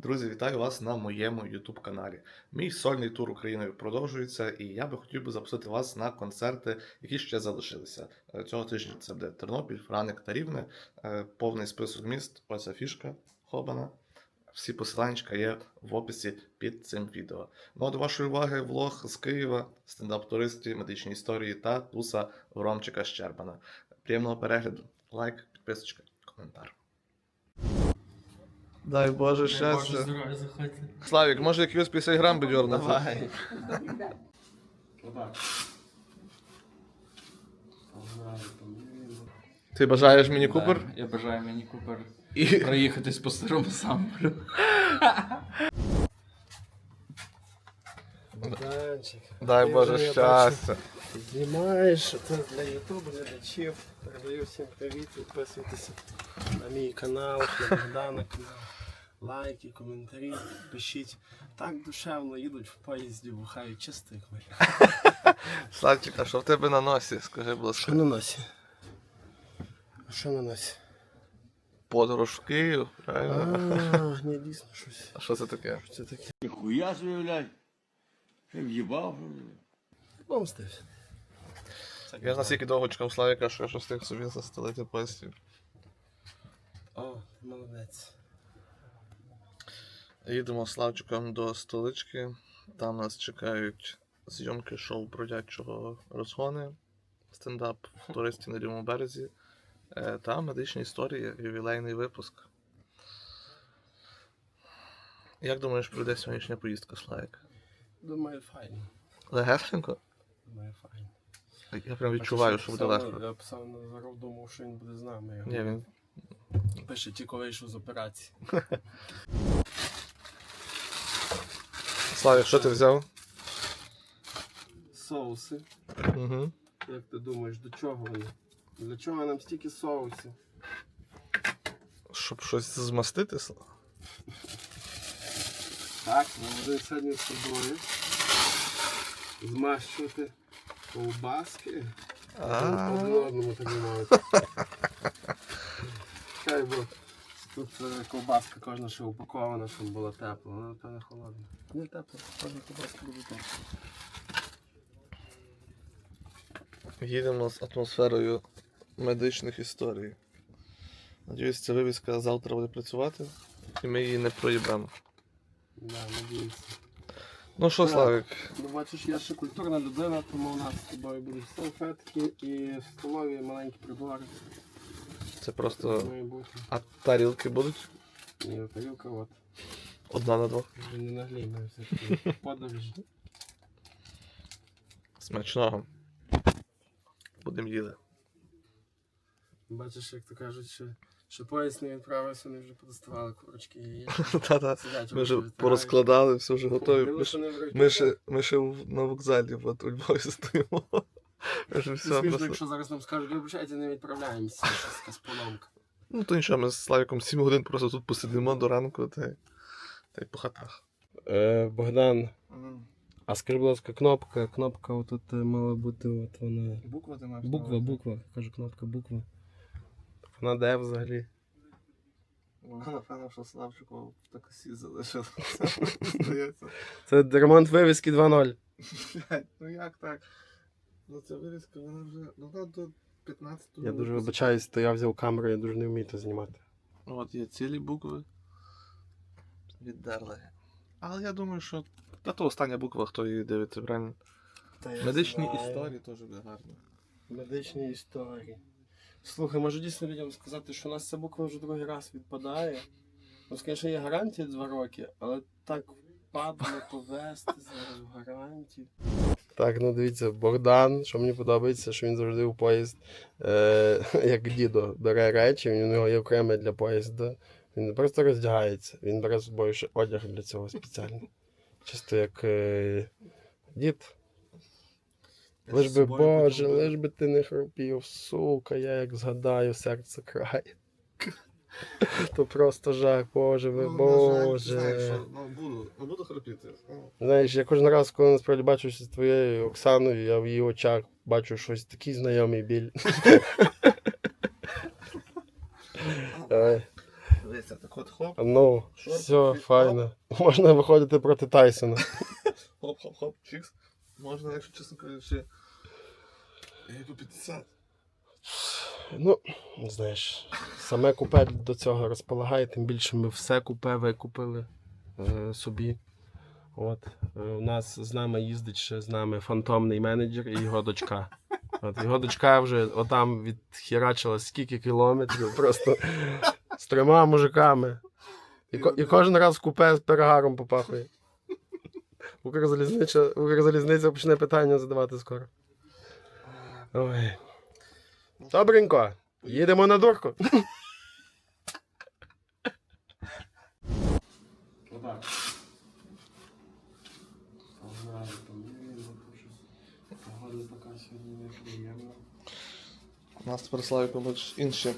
Друзі, вітаю вас на моєму YouTube каналі. Мій сольний тур Україною продовжується, і я би хотів би запросити вас на концерти, які ще залишилися. Е, Цього тижня це буде Тернопіль, Франик та Рівне. Е, Повний список міст, ось афішка Хобана. Всі посиланчика є в описі під цим відео. Ну а до вашої уваги влог з Києва, стендап-туристи, медичні історії та туса Ромчика Щербана. Приємного перегляду, лайк, підписочка, коментар. Дай Боже щастя. здоров'я, заходьте. Славік, може якихось 50 грам бідьорнути? Давай. Ти бажаєш мені купер? Я бажаю мені купер І... проїхатись по старому самплю. Богданчик, Дай ти Боже вже, я щастя. Знімаєш це для ютубу глядачів. Передаю всім привіт, підписуйтесь на мій канал, на Богдана канал. Лайки, коментарі, пишіть. Так душевно їдуть в поїзді, бухають ми. Славчик, а що в тебе на носі? Скажи, будь ласка. Що на носі? А що на носі? Подорож в Київ, правильно? А, не дійсно щось. А що це таке? Що це таке? Ніхуя блядь. Що в'їбав? Помстився. Я ж настільки довго чекав Славіка, що я щось встиг собі застелити постіль. О, ти молодець. Їдемо з Славчиком до столички. Там нас чекають зйомки шоу бродячого розгони, стендап в туристі на лівому березі е, та медичні історії, ювілейний випуск. Як думаєш, пройде сьогоднішня поїздка, Славік? Думаю, файно. Легесенько? Думаю, файно. Я прям відчуваю, що буде легко. Я писав на Назаров, думав, що він буде з нами. Ні, він Пише, тільки вийшов з операції. Славік, що ти взяв? Соуси. Угу. Як ти думаєш, до чого вони? Для чого нам стільки соусів? Щоб щось змастити. Так, ми будемо сьогодні з собою змащувати ковбаски. Один одному так мовити. Хай бо тут е, ковбаска кожна ще упакована, щоб було тепло. Вона напевно холодна. Не тепло, кожна ковбаска буде тепла. Їдемо з атмосферою медичних історій. Надіюсь, ця вивіска завтра буде працювати, і ми її не проїбемо. Да, надіюся. Ну що, Так. Славік, Ну, бачиш, я ще культурна людина, тому у нас з тобою будуть салфетки і в столові маленькі прибори. Це просто. А тарілки будуть І тарілка от. одна на двох. Не наглій, ми все таки подорожі. Смачного. Будемо їли. Бачиш, як то кажуть, що, що поїзд не відправився, вони вже подоставали курочки і. Та-та. Сидять, Ми вже порозкладали, все вже готові. Ми, ж- ми, ще, ми ще в- на вокзалі от, у Львові стоїмо. Смішно, просто. якщо зараз нам скажуть, вибачайте, не відправляємося, якась поломка. Ну то нічого, ми з Славіком 7 годин просто тут посидимо до ранку та, й- та й по хатах. Е, Богдан, а скажи, будь ласка, кнопка, кнопка отут е, мала бути, от вона. Буква ти маєш? Буква, буква, кажу кнопка, буква. Вона де взагалі? Вона, напевно, що Славчику в таксі залишила. Здається. Це ремонт вивіски 2.0. Ну як так? Ну ця вирізка, вона вже ну, вона до 15 Я дуже вибачаюсь, то я взяв камеру, я дуже не вмію це знімати. От є цілі букви. Віддерли. Але я думаю, що. Та то остання буква, хто її дивиться, правильно? Медичні історії теж буде гарно. Медичні історії. Слухай, може дійсно людям сказати, що у нас ця буква вже другий раз відпадає. Ну, звісно, є гарантія два роки, але так падло повести зараз в гарантію. Так, ну дивіться, Богдан, що мені подобається, що він завжди у поїзд, е, як дідо, бере речі, у нього є окреме для поїзда. Він не просто роздягається, він бере з собою ще одяг для цього спеціальний. Чисто як е, дід. Лиш би Боже, лиш би ти не хропів, сука, я як згадаю, серце крає. То просто жах, Боже, ви Боже. Ну, буду, ну, буду хропіти. Знаєш, я кожен раз, коли насправді бачуся з твоєю Оксаною, я в її очах бачу щось такий знайомий біль. Дивіться, так от хоп, Ну, все, файно. Можна виходити проти Тайсона. хоп-хоп-хоп, чікс. Можна, якщо чесно кажучи. Я йду 50. Ну, знаєш, саме купе до цього розполагає, тим більше ми все купе викупили е, собі. От, е, у нас з нами їздить ще з нами фантомний менеджер і його дочка. От, його дочка вже отам відхерачила скільки кілометрів, просто з трьома мужиками. І, і кожен раз купе з перегаром попахує. Укрзалізниця, Укрзалізниця почне питання задавати скоро. Ой. Добренько. Їдемо на дурку. У нас тепер будуть інші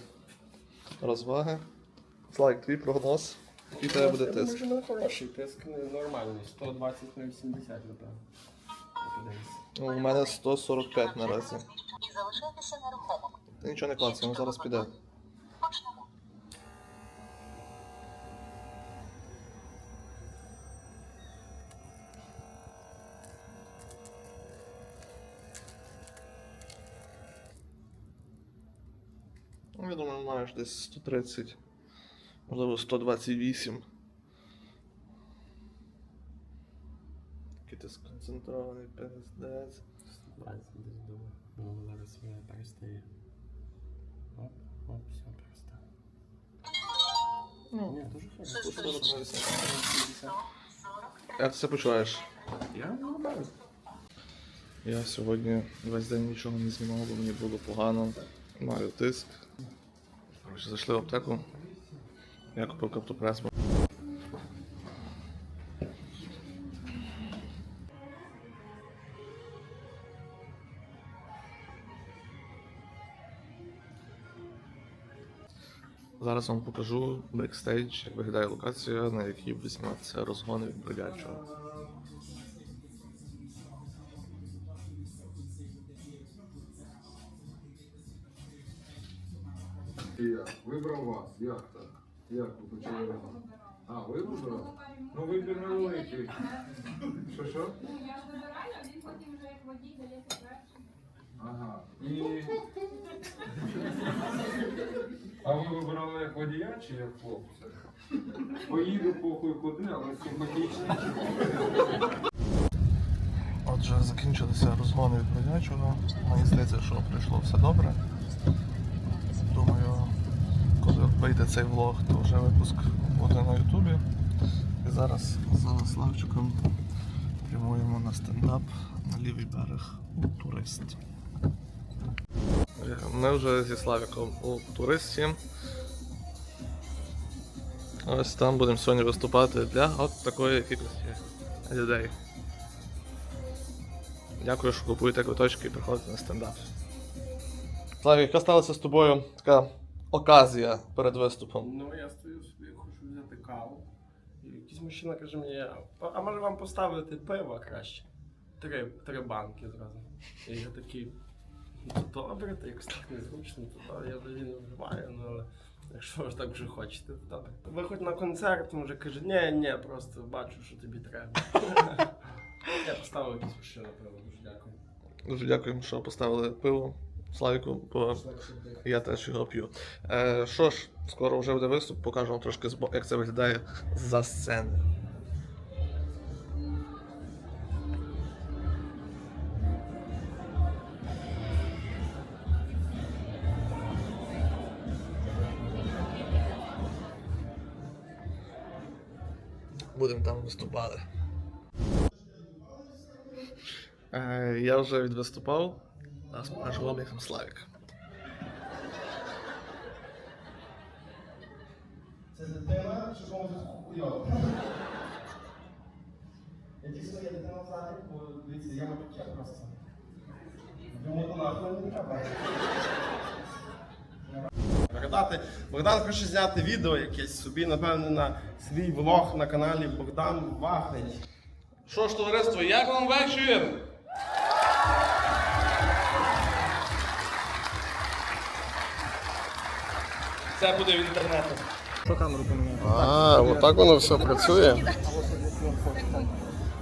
розваги. Славік, твій прогноз. У тебе буде тиск? Хороший тиск нормальний. 120 на 80, напевно. Ну, у мене 145 наразі. І залишайтеся нерухомо. Та нічого не клацай, він зараз піде. Почнемо. Ну, я думаю, маєш десь 130, можливо 128. Який ти сконцентрований пиздець. 20 десь думаю. Ну, зараз мене перестає. Оп, оп, все, перестало. Ну, Ні, дуже хорошо. Як ти себе почуваєш? Я нормально. Я сьогодні весь день нічого не знімав, бо мені було погано. Маю тиск. Коротше, зайшли в аптеку. Я купив каптопрес. Зараз вам покажу бекстейдж, як виглядає локація, на якій буде зніматися розгони від бродячого. Як? Вибрав вас. Як так? Як ви почали разом? А, ви вибрали? Ну вибір невеликий. Що що? Ну, я ж вибираю, а він потім вже як водій дає перший. Ага. І... А ви вибирали як водія чи як хлопця? Поїду похуй куди, але симпатичний. Отже, закінчилися розгони від бродячого. Мені здається, що пройшло все добре. Думаю, коли вийде цей влог, то вже випуск буде на Ютубі. І зараз за Славчиком прямуємо на стендап на лівий берег у турист. Ми вже зі Славіком у туристі. Ось там будемо сьогодні виступати для от такої кількості людей. Дякую, що купуєте квиточки і приходите на стендап. Славі, яка сталася з тобою така оказія перед виступом? Ну, я стою собі, хочу взяти каву. І якийсь мужчина каже мені, а може вам поставити пиво краще? Три, три банки зразу. І я такий, добре, то якось так незручно, то да, я взагалі не вживаю, ну але якщо ви так вже хочете, то добре. Виходь на концерт, може каже, ні, ні, просто бачу, що тобі треба. Я поставив якийсь мужчина пиво, дуже дякую. Дуже дякуємо, що поставили пиво Славіку, бо я теж його п'ю. Е, що ж, скоро вже буде виступ, покажу вам трошки, як це виглядає за сцени. Будемо там виступати. Е, я вже відвиступав, а покажу вам, як Славік. Це дитина, що комусь хуйово. Я дійсно є дитина в залі, бо дивіться, я таке просто. Йому то нахуй не треба. Передати. Богдан хоче зняти відео якесь собі, напевне, на свій влог на каналі Богдан Вахнич. Що ж, товариство, як вам вечір? Це буде в інтернету. А, отак воно все працює.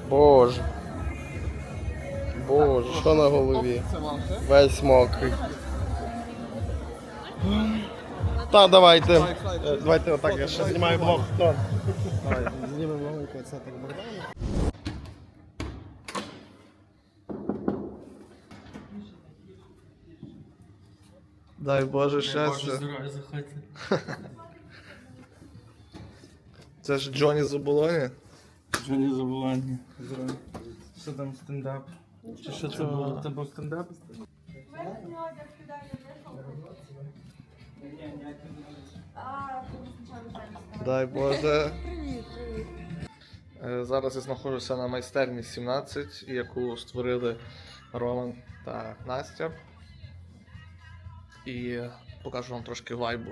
Боже. Боже, що на голові? Весь мокрий. Так, давайте. Е, Давайте отак, я ще знімаю блог. Давай, знімемо легенько це так Богдану. Дай Боже Боже щастя. заходьте. Це ж Джоні Заболоні. Джоні забування. Здоров'я. Що там стендап? Чи що це було? Це був стендап? Дай Боже. Е, Зараз я знаходжуся на майстерні 17, яку створили Роман та Настя. І покажу вам трошки вайбу.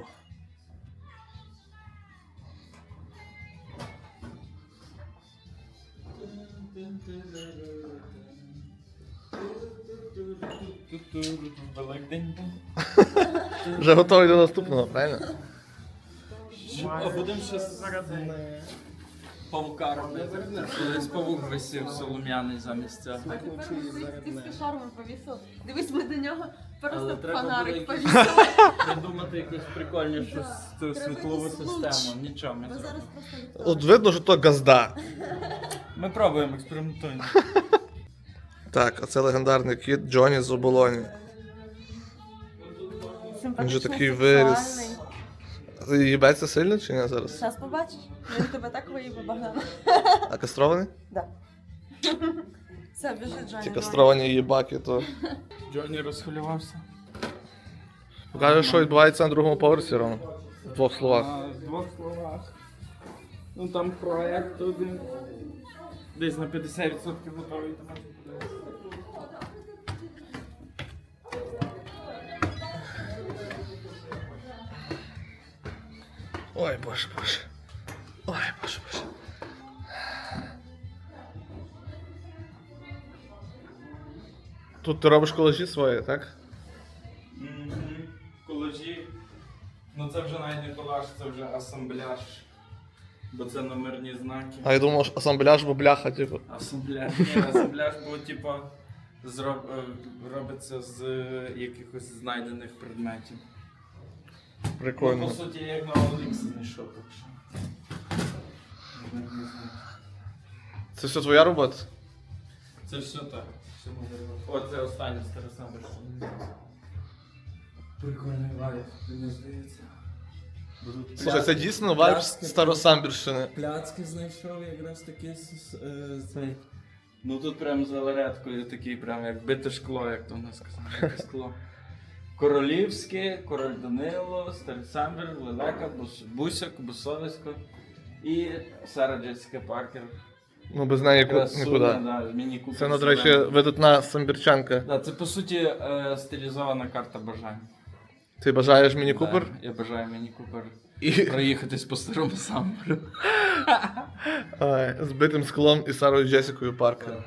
Вже готовий до наступного, правильно? А будемо ще зараз павука робити. Колись павук висів солом'яний замість цього. Ти шармом повісив. Дивись, ми до нього просто було фонарик якийсь- повісили. Придумати якусь прикольнішу світлову систему. Нічого ми Бо зробимо. От видно, що то газда. Ми пробуємо, експериментуємо. Так, а це легендарний кіт Джоні Заболоні. Він же такий виріс. Їбеться сильно чи ні зараз? Зараз побачиш. Він тебе так виїбав, Богдан. А кастрований? Да. Все, біжи, Джоні. Ті кастровані їбаки, то. Джоні розхвилювався. Покажи, що відбувається на другому поверсі, Рома. В двох словах. А, В двох словах. Ну там проект один. Десь на 50% готовий. Ой, боже, боже. Ой, боже, боже. Тут ти робиш колажі свої, так? Мгм. Колажі. Ну це вже навіть не колаж, це вже асамбляж. Бо це номерні знаки. А я думав, що асамбляж, бо бляха, типу. Асамбляж. Ні, асамбляж, бо типа зроб... е, робиться з е, якихось знайдених предметів. Ну, по суті, я як на OLX знайшов, так що. Це все твоя робота? Це все так. Все. О, це останнє старе саме. Прикольний лайф, мені здається. Будуть Слухай, це дійсно вайб пляцки- Старосамбірщини. Пляцки знайшов якраз таки е, цей. Ну тут прям за лареткою такий, прям як бите шкло, як то в нас казали. яке скло. Королівське, король Данило, Старисамбер, Лелека, Бус- Бусяк, Бусовисько і Сара Джесіка Паркер. Ну, без неї ку- Красуня, нікуди. да, Це, ну, до речі, зелений. видатна самбірчанка. Да, це по суті е, стилізована карта бажань. Ти бажаєш міні Купер? Да, я бажаю Міні Купер І проїхатись по старому самбору. Ай, з склом і Сарою Джесікою Паркер.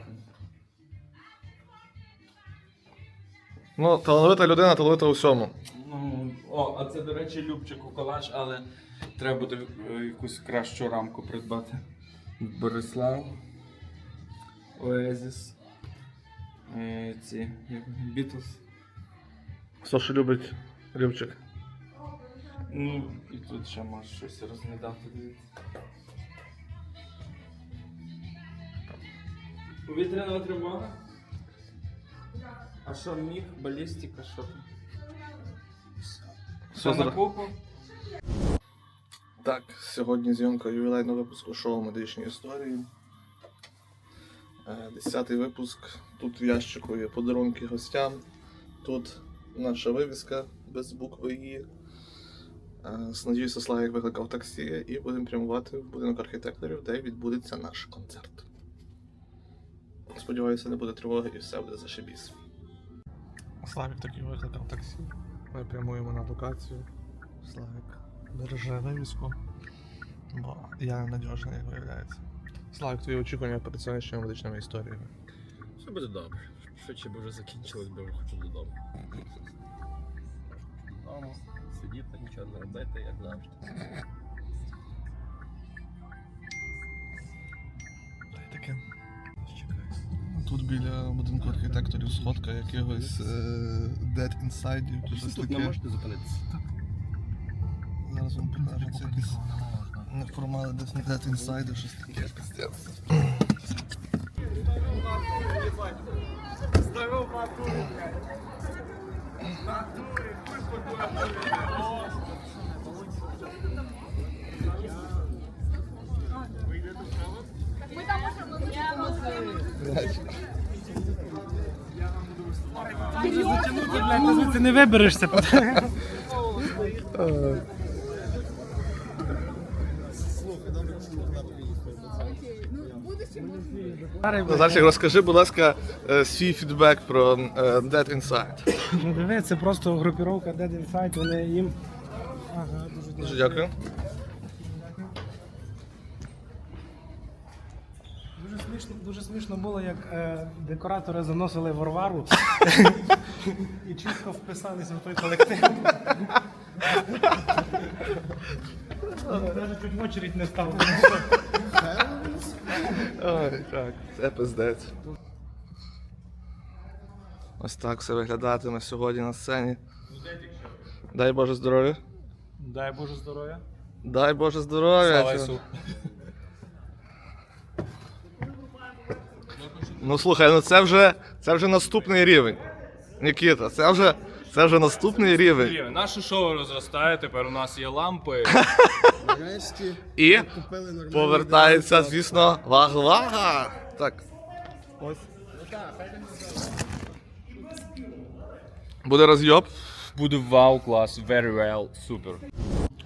Ну, талановита людина, талановита у всьому. Ну, о, а це, до речі, Любчику колаж, але треба буде е, якусь кращу рамку придбати. Борислав. Оезіс. Е, ці Бітлз. Хто що любить Любчик. Ну, і тут ще можеш щось розглядати. дивіться. Повітряна тривога? А що міг? Балістика, що там? Все Все на зра- Так, сьогодні зйомка ювілейного випуску шоу медичні історії. Е, Десятий випуск. Тут в ящику є подарунки гостям. Тут наша вивіска без букви І. Е, Надіюся, Славік викликав таксі і будемо прямувати в будинок архітекторів, де відбудеться наш концерт. Сподіваюся, не буде тривоги і все буде зашибісь. Славік таки викликав таксі. Ми прямуємо на локацію. Славик береже вивіску, бо я надіжний, як виявляється. Славик, твої очікування перед сьогоднішніми медичними історіями. Все буде добре. Швидше б вже закінчилось, бо вже хочу додому. Додому сидіти, нічого не робити, як завжди. Таке. Тут біля будинку архітекторів сходка якогось Dead Inside, чи щось таке. зупинитися. Зараз вам покажу, це якісь неформали Dead Inside, щось таке. Пиздец. Ти не виберешся. Назарчик, розкажи, будь ласка, е, свій фідбек про е, Dead Inside. Ну диви, це просто групіровка Dead Inside, вони їм. Ага, Дуже дякую. Смішно, дуже смішно було, як е, декоратори заносили Варвару і чітко вписалися в той колектив. Навіть чуть в очередь не став. Ой, так, це пиздець. Ось так все виглядатиме сьогодні на сцені. Дай Боже здоров'я. Дай Боже здоров'я. Дай Боже здоров'я. Слава Ісу. Ну слухай, ну це вже це вже наступний рівень. Нікіта, це вже це вже наступний рівень. Наше шоу розростає, тепер у нас є лампи. Нарешті І повертається, звісно, вага-вага. Так. Ось. Буде розйоб. Буде вау клас, very well, супер.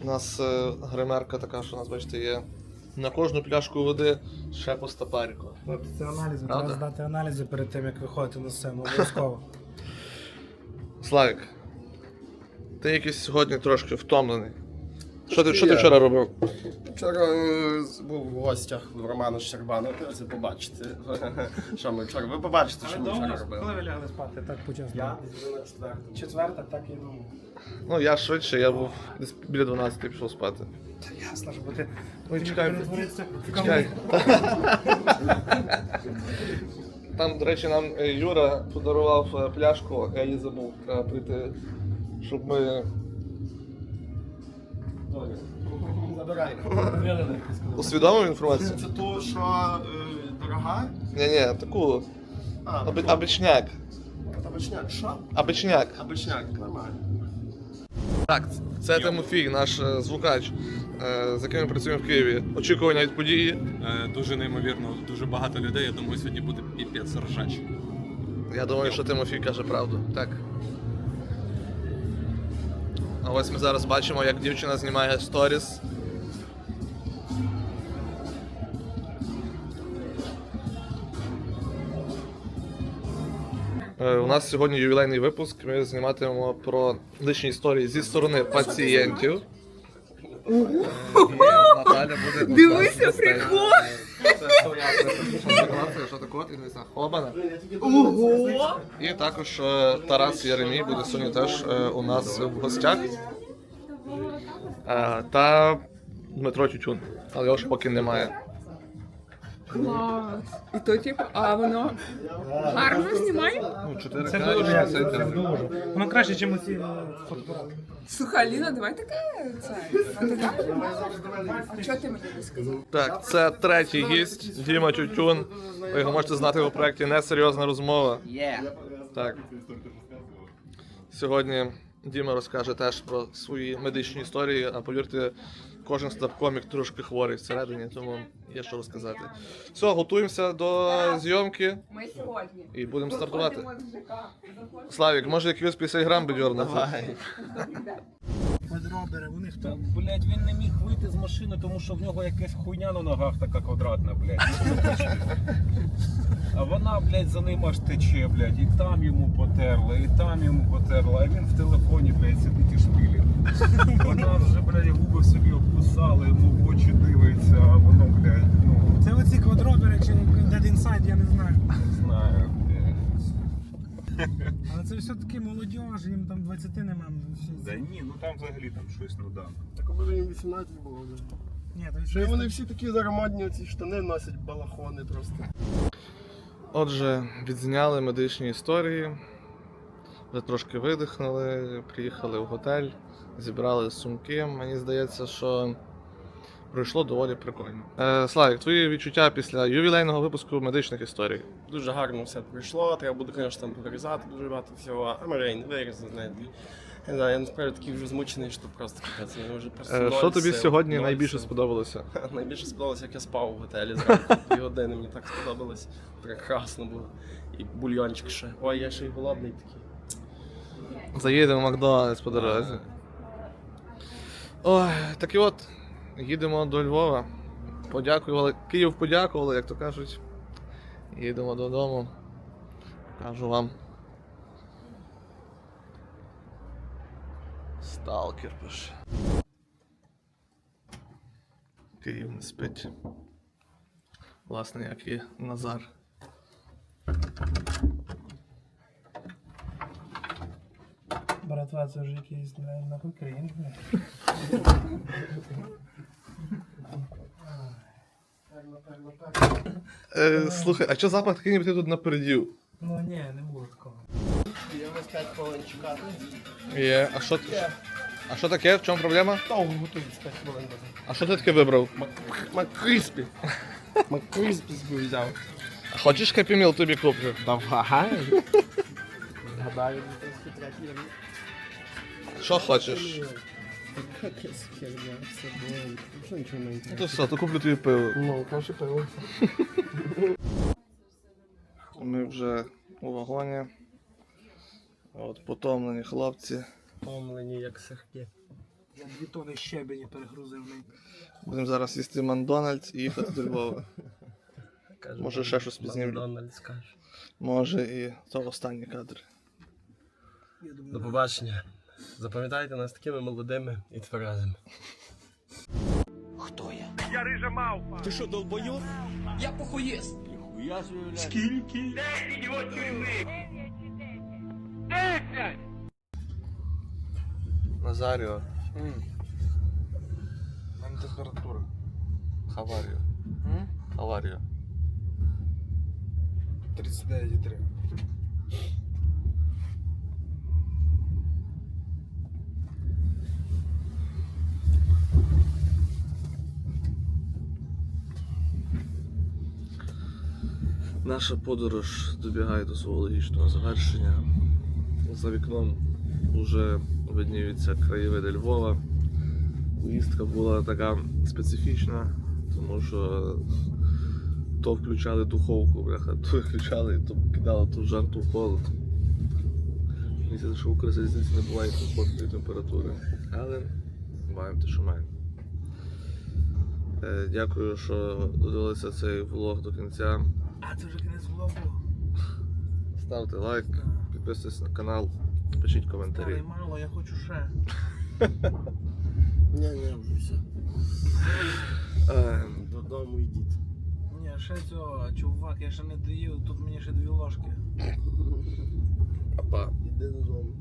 У нас е, гримерка така, що у нас, бачите, є на кожну пляшку води ще по стопаріку. Тобто Це аналізи, Правда? треба здати аналізи перед тим, як виходити на сцену. Обов'язково. Славік, ти якийсь сьогодні трошки втомлений. Що ти, що ти вчора робив? Вчора е, був в гостях в Романа Щербана, це побачите. Що ми вчора? Ви побачите, що ми вчора Коли робили. ви лягли спати, так почесно. Я на четверту. Четверта, так і думав. Ну, я швидше, я був десь біля 12 пішов спати. Та Ясно ж, бо ти Ой, чекай, перетвориться в чекай. Там, до речі, нам е, Юра подарував е, пляшку, я її забув треба прийти, щоб ми Забирай. усвідомив інформацію. Це то, що е, дорога? Ні, ні, таку. А, Аби, абичняк. табачняк. Що? Абичняк. Табачняк, нормально. Так, це Тимофій, наш е, звукач, е, з яким ми працюємо в Києві. Очікування від події. Е, дуже неймовірно, дуже багато людей. Я думаю, сьогодні буде піпець ржач. Я думаю, що Тимофій каже правду. Так. А ось ми зараз бачимо, як дівчина знімає сторіс. Е, У нас сьогодні ювілейний випуск. Ми зніматимемо про личні історії зі сторони пацієнтів. Е, Наталя буде. Дивися, прикол! Що таке? і не Хобана. І також е, Тарас Єремій буде сьогодні теж е, у нас в гостях. Е, Та Дмитро Тютюн. Але його ж поки немає. Клас. І то, типу, а воно гарно знімає? Ну, 4 Це дуже як це дуже. Воно краще, ніж ці фотоапарати. Слухай, Аліна, давай таке це. А чого ти мені не сказав? Так, це третій гість Діма Тютюн. Ви його можете знати у проєкті Несерйозна розмова. Так. Сьогодні Діма розкаже теж про свої медичні історії, а повірте, кожен стендап-комік трошки хворий всередині, тому є що розказати. Все, готуємося до зйомки Ми сьогодні. і будемо стартувати. Виходимо з ЖК. Заходимо. Славік, може якийсь 50 грам бідьорнути? Квадробери, у них там. Блять, він не міг вийти з машини, тому що в нього якась хуйня на ногах така квадратна, блядь. А вона, блядь, за ним аж тече, блядь, і там йому потерла, і там йому потерла, а він в телефоні, блядь, сидить і шпилі. Вона вже, блядь, губи в собі обкусала, йому в очі дивиться, а воно, блядь, ну, Це оці квадробери чи Dead Inside, я не знаю. не знаю. блядь. Але це все-таки молодіж, їм там 20 нема. Да ні, ну там взагалі там щось, ну да. Так коли їм 18 було вже. Ні, то Ще й вони всі такі зараз ці штани носять балахони просто. Отже, відзняли медичні історії, вже трошки видихнули, приїхали в готель, зібрали сумки. Мені здається, що пройшло доволі прикольно. Е, Славік, твої відчуття після ювілейного випуску медичних історій. Дуже гарно все пройшло. Треба буде, звісно, там повирізати дуже багато всього. А може не знаєте. Я не знаю, я насправді такий вже змучений, що просто капець. Я вже просто Е, ноль Що тобі сил, сьогодні ноль найбільше сил. сподобалося? Найбільше сподобалося, як я спав в готелі зранку. Дві години мені так сподобалось. Прекрасно було. І бульйончик ще. Ой, я ще й голодний такий. Заїдемо в Макдональдс по дорозі. Ой, так і от, їдемо до Львова. Подякували. Київ подякували, як то кажуть. Їдемо додому. Кажу вам. Сталкер пише. Київ не спить. Власне, як і Назар. Це вже якийсь не нахуй крінж. Е, слухай, а що запах такий, ніби ти тут напередів? Ну ні, не було такого. Я вас 5 хвилин чекати. Є, а що, а що таке? В чому проблема? Довго готується 5 хвилин. А що ти таке вибрав? Маккриспі. Маккриспі взяв. А хочеш Happy Meal тобі куплю? Давай. Гадаю, рік. Що хочеш? Все було. Нічого не Ну то все, то куплю тобі пиво. Ну, краще пиво. Ми вже у вагоні. От, потомлені хлопці. Помлені, як сирки. Я дві тони щебені перегрузив. Будемо зараз їсти Макдональдс і їхати до Львова. Може, ще щось пізнімлю. Макдональдс каже. Може і то останні кадри. До побачення. Запам'ятайте нас такими молодими і тверезими. Ніхуя собі, блядь. Назаріо. Там температура. Хаваріо. Хаваріо. 39,3. Наша подорож добігає до свого логічного завершення. За вікном вже видніються краєвиди Львова. Поїздка була така специфічна, тому що то включали духовку, бляха, то включали, то кидали ту жарту в. Мені здається, що в Укрзалізниці не буває комфортної температури. Але маємо те, що маємо. Е, Дякую, що додивилися цей влог до кінця. А це вже кінець влогу. Ставте лайк, підписуйтесь на канал, пишіть коментарі. Старий мало, я хочу ще. Ні, ні, вже все. Е, Додому йдіть. Ні, ще цього, чувак, я ще не доїв, тут мені ще дві ложки. Па-па. Іди додому.